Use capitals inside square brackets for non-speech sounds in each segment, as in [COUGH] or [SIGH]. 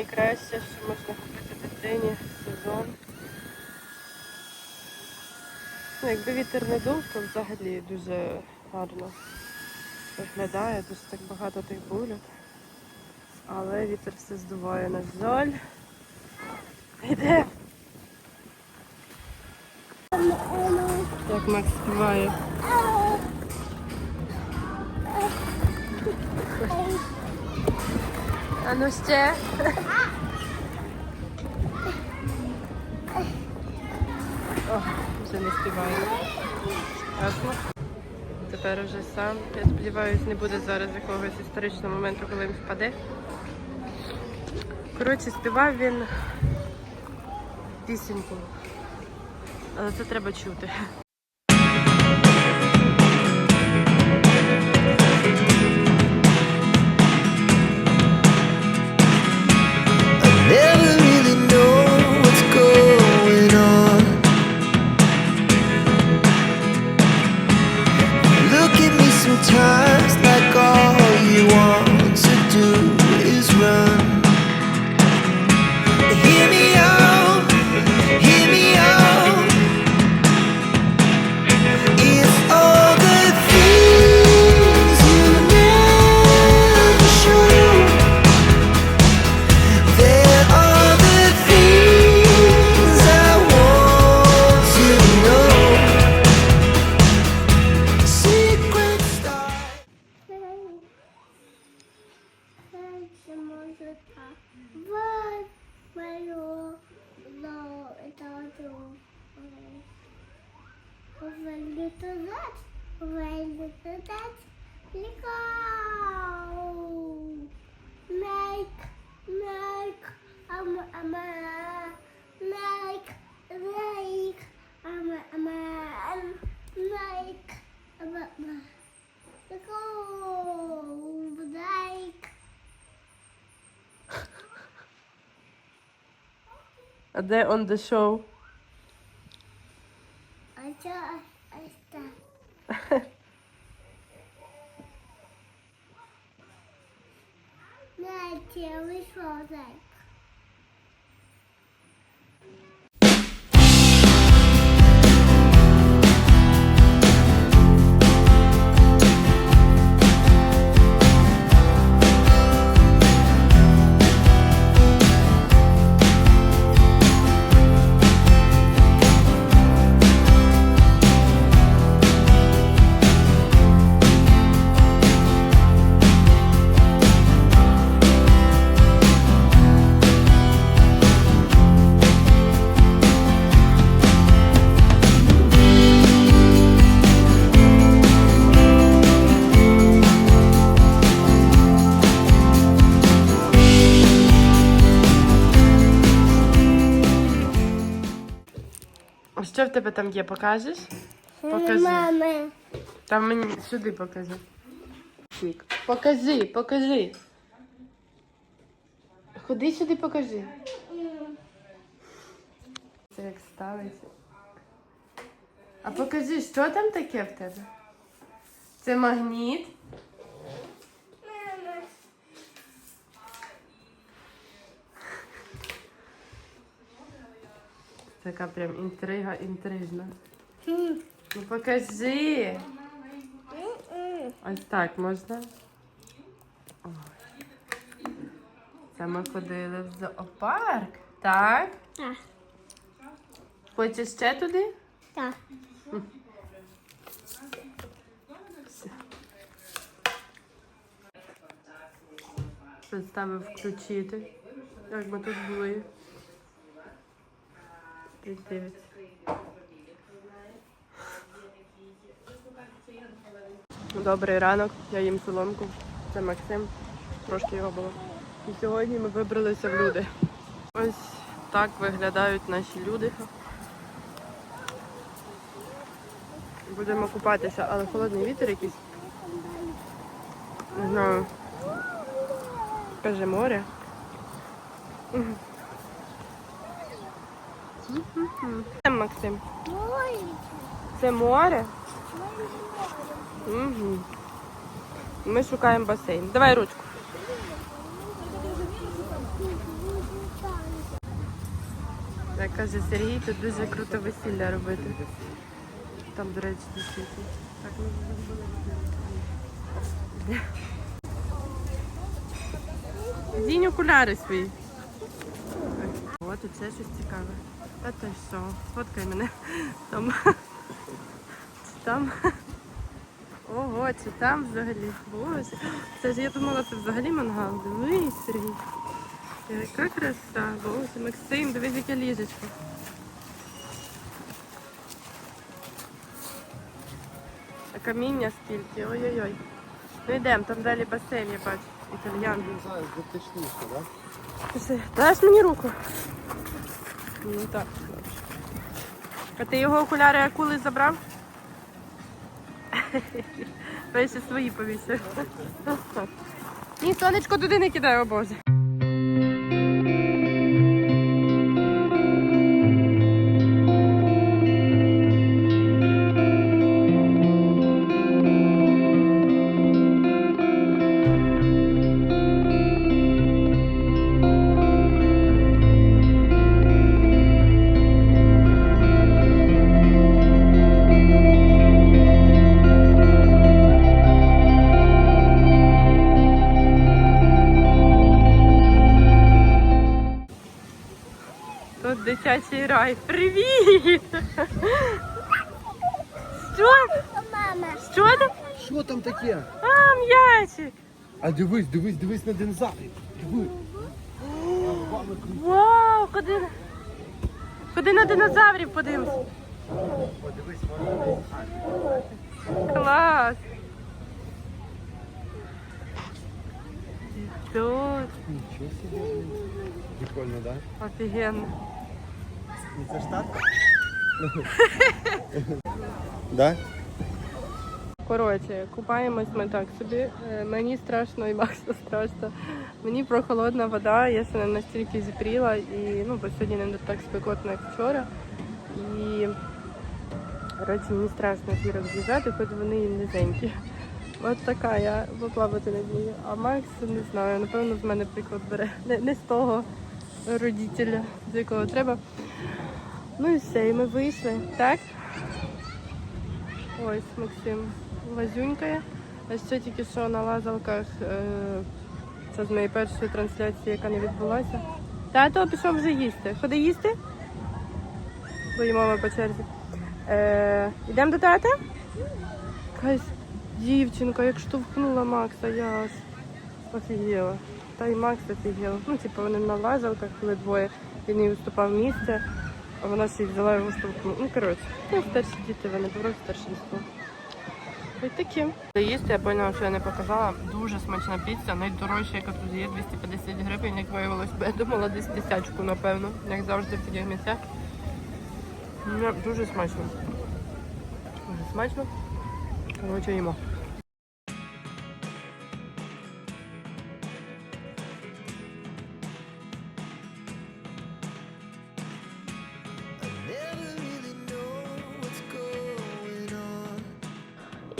найкраще, що можна купити дитині сезон. Ну, якби вітер не дув, то взагалі дуже гарно виглядає, дуже так багато тих булів. Але вітер все здуває, на жаль. Йде. Як Макс співає. А ну ще. О, вже не співає. Ясно. Тепер уже сам. Я сподіваюся, не буде зараз якогось історичного моменту, коли він впаде. Коротше, співав він пісеньку. Але це треба чути. Валю туда, валю туда, легко. Make, make, um, um, make, make, um, um, make, um, um, легко, like. А де on the show? Bye-bye. А що в тебе там є? Покажеш? Покажи. Мами. Там мені сюди покажи. Покажи, покажи. Ходи сюди, покажи. Це як ставиться. А покажи, що там таке в тебе? Це магніт. Така прям інтрига, інтрижна. Ну покажи. Ось так можна. Ой. Це ми ходили в зоопарк. Так? Так, Хочеш ще туди? так. Представив включити. Як ми тут були. Ти дивиться. Добрий ранок, я їм соломку. Це Максим. Трошки його було. І сьогодні ми вибралися в люди. Ось так виглядають наші люди. Будемо купатися, але холодний вітер якийсь. Не знаю. Каже море. Це Максим. Ой, Це море. Угу. Ми шукаємо басейн. Давай ручку. Як каже Сергій, тут дуже круто весілля робити. Там, до речі, дійсно. Так, ми забули. Дінь окуляри свої. О, тут ще щось цікаве. А то що? Фоткай мене. Там. Там? Ого, чи там взагалі? Боже. Це ж я думала, це взагалі мангал. Дивись, Сергій. Яка краса, боже, Максим, дивись, яке ліжечко. А каміння скільки, ой-ой-ой. Ну йдемо, там далі басейн, я бачу, італьян. Зараз дотичніше, так? Даш мені руку? Ну так. А ти його окуляри акули забрав? Я ще свої повісив. Ні, сонечко туди не кидай, о Боже. Рай. Привіт! Що? Мама. Що там? Що там таке? А, м'ячик! А дивись, дивись, дивись на динозаврів. Диви. Вау, ходи. на- Ходи на динозаврів подивимось. Подивись. Клас. Тут Нічого собі. Прикольно, так? офігенно. Да? Це штат? [LAUGHS] Да? Коротше, купаємось ми так собі. Е, Мені страшно і Максу страшно. Мені прохолодна вода, я ще не настільки зіпріла і ну, бо сьогодні не так спекотно, як вчора. І коротше, мені страшно зірок з'їжджати, хоч вони і низенькі. От така я поплавати не вмію. А Макс не знаю, напевно, з мене приклад бере. Не, не з того родителя, з якого треба. Ну і все, і ми вийшли, так? Ось Максим лазюнькає. А ще тільки що на лазалках. Е, це з моєї першої трансляції, яка не відбулася. Тато пішов вже їсти. Ходи їсти? Боїмо ми по черзі. Е, йдемо до тата? Якась дівчинка, як штовхнула Макса, я аж офігіла. Та й Макс офігіла. Ну, типу, вони на лазалках були двоє. Він їй уступав місце, а вона ще взяла його штовхнула. Ну, коротше, ну, старші діти, вони добро старшинство. Ось такі. Їсти, я поняла, що я не показала. Дуже смачна піца, найдорожча, яка тут є, 250 гривень, як виявилось. Я думала десь тисячку, напевно, як завжди в таких місцях. Ну, Дуже смачно. Дуже смачно. Коротше, їмо.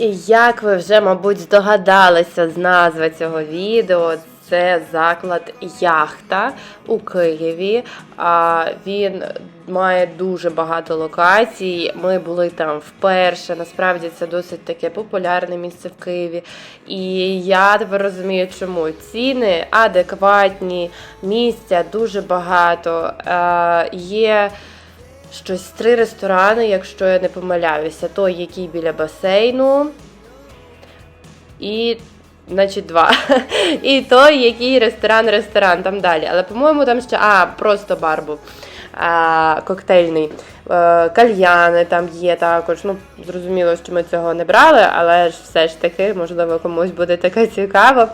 І як ви вже, мабуть, здогадалися з назви цього відео, це заклад Яхта у Києві. Він має дуже багато локацій. Ми були там вперше. Насправді це досить таке популярне місце в Києві. І я тепер розумію, чому ціни адекватні, місця дуже багато. Е, є щось три ресторани, якщо я не помиляюся. Той, який біля басейну. І, значить, два. [LAUGHS] І той, який ресторан-ресторан, там далі. Але, по-моєму, там ще. А, просто бар був. А, коктейльний. Е, Кальяни там є також. Ну, зрозуміло, що ми цього не брали, але ж все ж таки, можливо, комусь буде таке цікаво.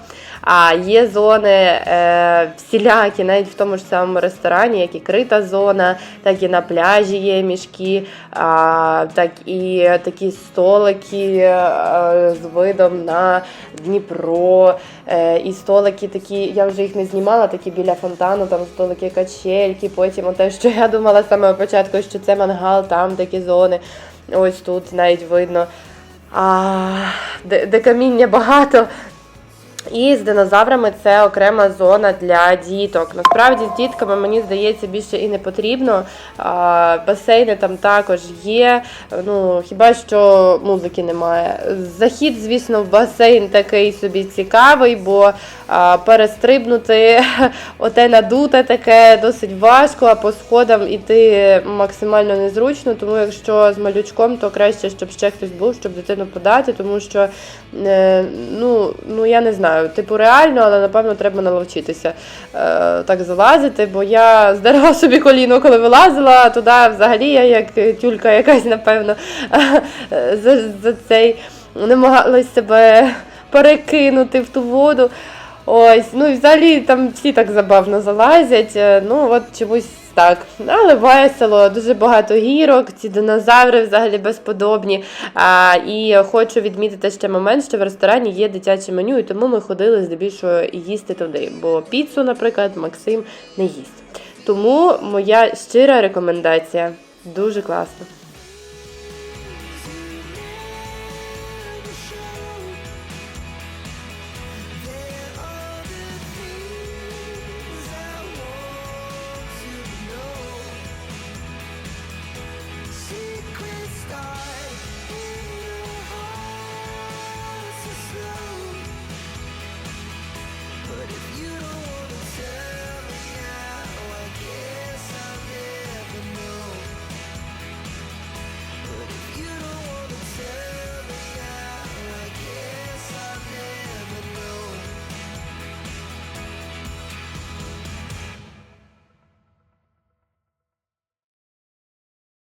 А є зони е, всілякі, навіть в тому ж самому ресторані, як і крита зона, так і на пляжі є мішки, а, так і такі столики е, з видом на Дніпро. Е, і столики такі, я вже їх не знімала, такі біля фонтану, там столики качельки, потім те, що я думала з самого початку, що це мангал, там такі зони. Ось тут навіть видно. А, де, де каміння багато. І з динозаврами це окрема зона для діток. Насправді з дітками мені здається більше і не потрібно. Басейни там також є. Ну хіба що музики немає. Захід, звісно, в басейн такий собі цікавий, бо перестрибнути [LAUGHS] оте надуте таке досить важко, а по сходам іти максимально незручно. Тому якщо з малючком, то краще, щоб ще хтось був, щоб дитину подати, тому що е, ну, ну я не знаю, типу реально, але напевно треба наловчитися е, так залазити, бо я здерла [LAUGHS] собі коліно, коли вилазила, туди взагалі я як тюлька якась, напевно, [LAUGHS] за, за цей намагалась себе перекинути в ту воду. Ось, ну і взагалі там всі так забавно залазять. е, Ну от чомусь так. Але весело, дуже багато гірок, ці динозаври взагалі безподобні. А, і хочу відмітити ще момент, що в ресторані є дитяче меню, і тому ми ходили здебільшого їсти туди. Бо піцу, наприклад, Максим не їсть. Тому моя щира рекомендація. Дуже класно.